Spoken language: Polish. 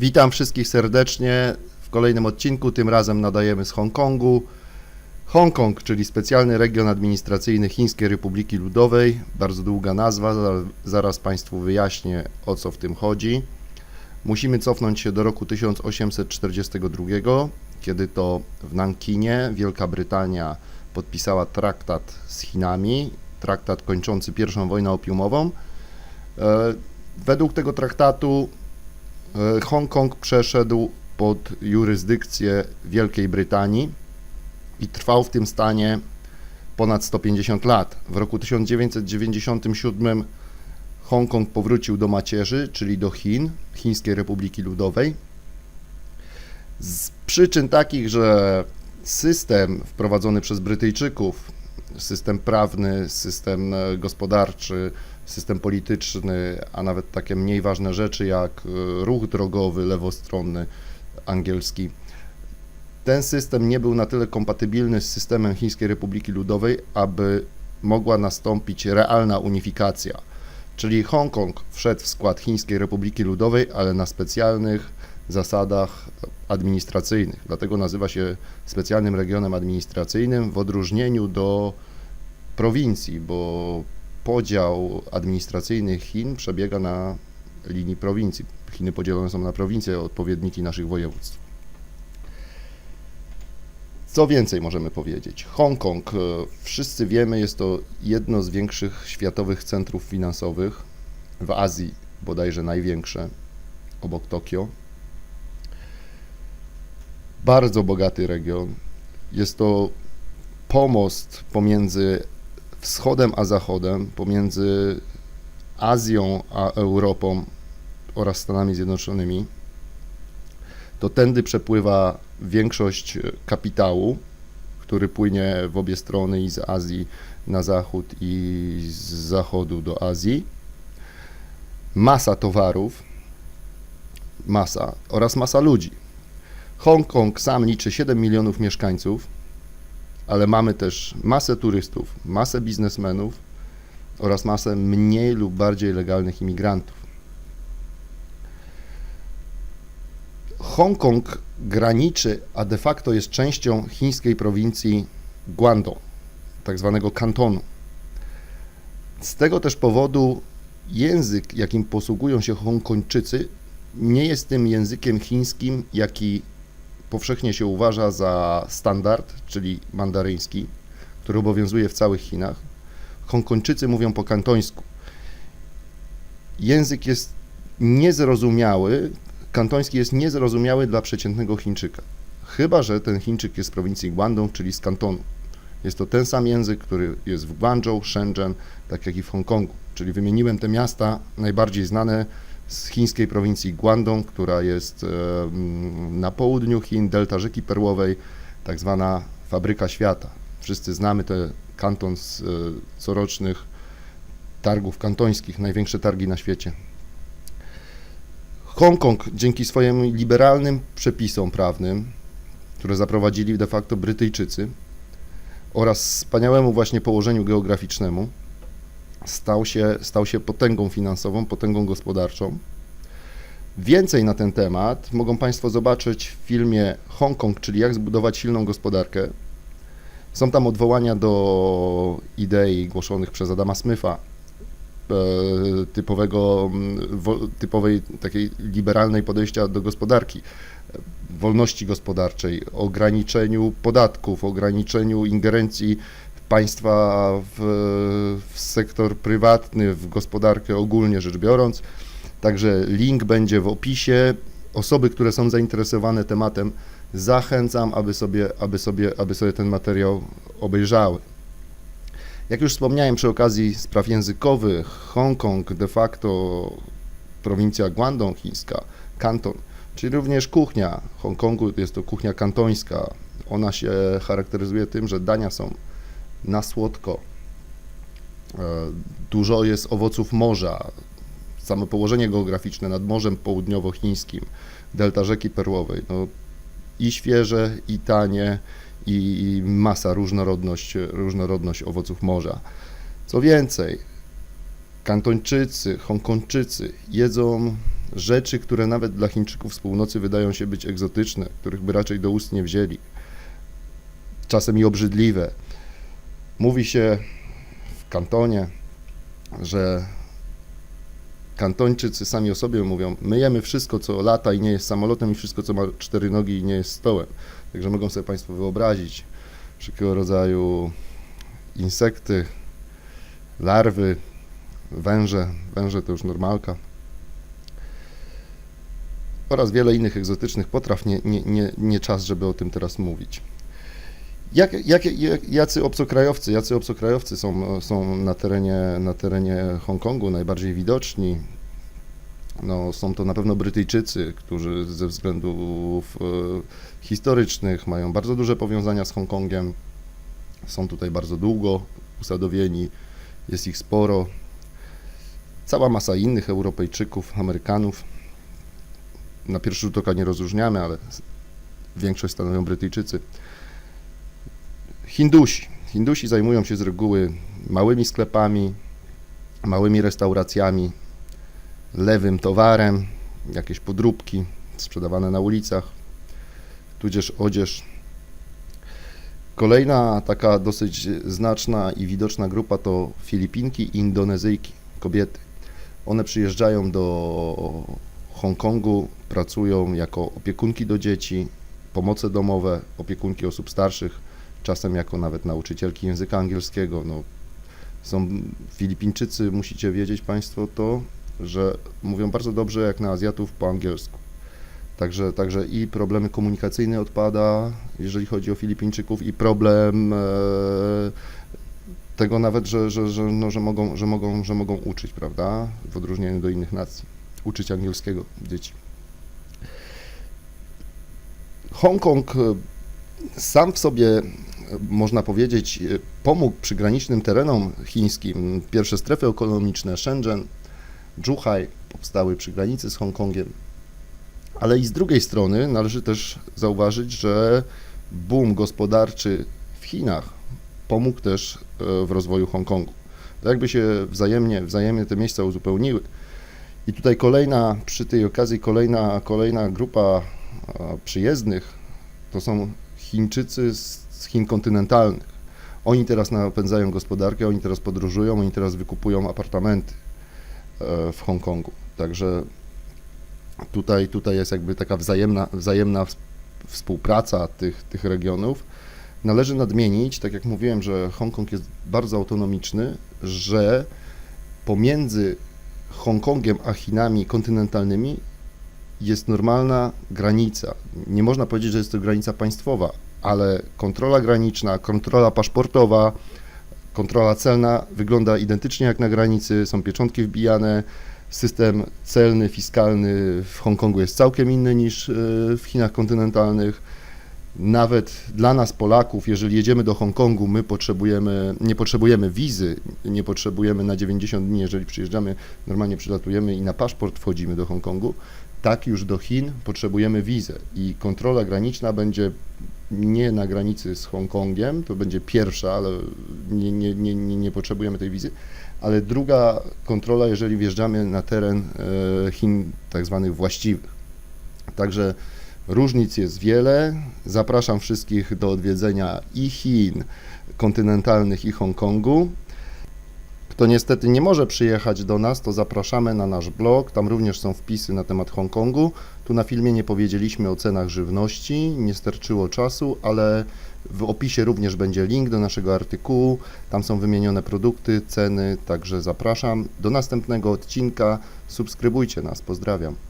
Witam wszystkich serdecznie w kolejnym odcinku. Tym razem nadajemy z Hongkongu. Hongkong, czyli specjalny region administracyjny Chińskiej Republiki Ludowej. Bardzo długa nazwa, za- zaraz Państwu wyjaśnię o co w tym chodzi. Musimy cofnąć się do roku 1842, kiedy to w Nankinie Wielka Brytania podpisała traktat z Chinami, traktat kończący I wojnę opiumową. E, Według tego traktatu Hongkong przeszedł pod jurysdykcję Wielkiej Brytanii i trwał w tym stanie ponad 150 lat. W roku 1997 Hongkong powrócił do macierzy, czyli do Chin, Chińskiej Republiki Ludowej. Z przyczyn takich, że system wprowadzony przez Brytyjczyków, system prawny, system e, gospodarczy, system polityczny, a nawet takie mniej ważne rzeczy jak e, ruch drogowy lewostronny angielski. Ten system nie był na tyle kompatybilny z systemem Chińskiej Republiki Ludowej, aby mogła nastąpić realna unifikacja. Czyli Hongkong wszedł w skład Chińskiej Republiki Ludowej, ale na specjalnych zasadach administracyjnych. Dlatego nazywa się specjalnym regionem administracyjnym w odróżnieniu do prowincji, bo podział administracyjny Chin przebiega na linii prowincji. Chiny podzielone są na prowincje, odpowiedniki naszych województw. Co więcej możemy powiedzieć? Hongkong, e, wszyscy wiemy, jest to jedno z większych światowych centrów finansowych w Azji, bodajże największe, obok Tokio. Bardzo bogaty region. Jest to pomost pomiędzy wschodem a zachodem, pomiędzy Azją a Europą oraz Stanami Zjednoczonymi. To tędy przepływa większość kapitału, który płynie w obie strony i z Azji na zachód i z zachodu do Azji. Masa towarów, masa oraz masa ludzi. Hongkong sam liczy 7 milionów mieszkańców, ale mamy też masę turystów, masę biznesmenów oraz masę mniej lub bardziej legalnych imigrantów. Hongkong graniczy, a de facto jest częścią chińskiej prowincji Guangdong, tak zwanego kantonu. Z tego też powodu język, jakim posługują się Hongkończycy, nie jest tym językiem chińskim, jaki powszechnie się uważa za standard, czyli mandaryński, który obowiązuje w całych Chinach. Hongkończycy mówią po kantońsku. Język jest niezrozumiały, kantoński jest niezrozumiały dla przeciętnego Chińczyka. Chyba, że ten Chińczyk jest z prowincji Guangdong, czyli z kantonu. Jest to ten sam język, który jest w Guangzhou, Shenzhen, tak jak i w Hongkongu. Czyli wymieniłem te miasta najbardziej znane z chińskiej prowincji Guangdong, która jest e, na południu Chin, delta rzeki Perłowej, tak zwana fabryka świata. Wszyscy znamy ten kanton z e, corocznych targów kantońskich, największe targi na świecie. Hongkong dzięki swoim liberalnym przepisom prawnym, które zaprowadzili de facto Brytyjczycy oraz wspaniałemu właśnie położeniu geograficznemu, stał się, stał się potęgą finansową, potęgą gospodarczą. Więcej na ten temat mogą Państwo zobaczyć w filmie Hongkong, czyli jak zbudować silną gospodarkę. Są tam odwołania do idei głoszonych przez Adama Smitha, e, typowego, typowej takiej liberalnej podejścia do gospodarki, wolności gospodarczej, ograniczeniu podatków, ograniczeniu ingerencji państwa w, w sektor prywatny, w gospodarkę ogólnie rzecz biorąc. Także link będzie w opisie. Osoby, które są zainteresowane tematem, zachęcam, aby sobie, aby sobie, aby sobie ten materiał obejrzały. Jak już wspomniałem przy okazji spraw językowych, Hongkong de facto prowincja Guangdong chińska, kanton, czyli również kuchnia Hongkongu jest to kuchnia kantońska. Ona się charakteryzuje tym, że dania są na słodko. E, Dużo jest owoców morza. Samo położenie geograficzne nad Morzem Południowochińskim, delta rzeki Perłowej, no, i świeże, i tanie, i, masa, różnorodność, różnorodność owoców morza. Co więcej, Kantończycy, Hongkończycy jedzą rzeczy, które nawet dla Chińczyków z północy wydają się być egzotyczne, których by raczej do ust nie wzięli, czasem i obrzydliwe. Mówi się w kantonie, że kantończycy sami o sobie mówią, my jemy wszystko, co lata i nie jest samolotem i wszystko, co ma cztery nogi i nie jest stołem. Także mogą sobie Państwo wyobrazić wszelkiego rodzaju insekty, larwy, węże, węże to już normalka oraz wiele innych egzotycznych potraw. Nie, nie, nie, nie czas, żeby o tym teraz mówić. Jak, jak, jak, jacy obcokrajowcy, jacy obcokrajowcy są, są na, terenie, na terenie Hongkongu najbardziej widoczni? No, są to na pewno Brytyjczycy, którzy ze względów e, historycznych mają bardzo duże powiązania z Hongkongiem. Są tutaj bardzo długo usadowieni, jest ich sporo. Cała masa innych Europejczyków, Amerykanów. Na pierwszy rzut oka nie rozróżniamy, ale większość stanowią Brytyjczycy. Hindusi. Hindusi zajmują się z reguły małymi sklepami, małymi restauracjami, lewym towarem, jakieś podróbki sprzedawane na ulicach, tudzież odzież. Kolejna taka dosyć znaczna i widoczna grupa to Filipinki i Indonezyjki, kobiety. One przyjeżdżają do Hongkongu, pracują jako opiekunki do dzieci, pomoce domowe, opiekunki osób starszych, czasem jako nawet nauczycielki języka angielskiego. No, są Filipińczycy, musicie wiedzieć Państwo to, że mówią bardzo dobrze jak na Azjatów po angielsku. Także, także i problemy komunikacyjne odpada, jeżeli chodzi o Filipińczyków, i problem e, tego nawet, że, że, że, no, że, mogą, że, mogą, że mogą uczyć, prawda? W odróżnieniu do innych nacji. Uczyć angielskiego dzieci. Hongkong e, sam w sobie, można powiedzieć, e, pomógł przygranicznym terenom chińskim. Pierwsze strefy ekonomiczne, Shenzhen, Zhuhai powstały przy granicy z Hongkongiem. Ale i z drugiej strony należy też zauważyć, że boom gospodarczy w Chinach pomógł też e, w rozwoju Hongkongu. To jakby się wzajemnie, wzajemnie te miejsca uzupełniły. I tutaj kolejna, przy tej okazji kolejna, kolejna grupa przyjezdnych to są Chińczycy z z Chin kontynentalnych. Oni teraz napędzają gospodarkę, oni teraz podróżują, oni teraz wykupują apartamenty e, w Hongkongu. Także tutaj, tutaj jest jakby taka wzajemna, wzajemna ws- współpraca tych, tych regionów. Należy nadmienić, tak jak mówiłem, że Hongkong jest bardzo autonomiczny, że pomiędzy Hongkongiem a Chinami kontynentalnymi jest normalna granica. Nie można powiedzieć, że jest to granica państwowa, ale kontrola graniczna, kontrola paszportowa, kontrola celna wygląda identycznie jak na granicy, są pieczątki wbijane. System celny, fiskalny w Hongkongu jest całkiem inny niż e, w Chinach kontynentalnych. Nawet dla nas, Polaków, jeżeli jedziemy do Hongkongu, my potrzebujemy, nie potrzebujemy wizy, nie potrzebujemy na 90 dni, jeżeli przyjeżdżamy, normalnie przylatujemy i na paszport wchodzimy do Hongkongu. Tak już do Chin potrzebujemy wizę i kontrola graniczna będzie nie na granicy z Hongkongiem, to będzie pierwsza, ale nie, nie, nie, nie, potrzebujemy tej wizy, ale druga kontrola, jeżeli wjeżdżamy na teren e, Chin tak zwanych właściwych. Także różnic jest wiele. Zapraszam wszystkich do odwiedzenia i Chin kontynentalnych, i Hongkongu. Kto niestety nie może przyjechać do nas, to zapraszamy na nasz blog. Tam również są wpisy na temat Hongkongu. Tu na filmie nie powiedzieliśmy o cenach żywności, nie starczyło czasu, ale w opisie również będzie link do naszego artykułu. Tam są wymienione produkty, ceny, także zapraszam. Do następnego odcinka. Subskrybujcie nas. Pozdrawiam.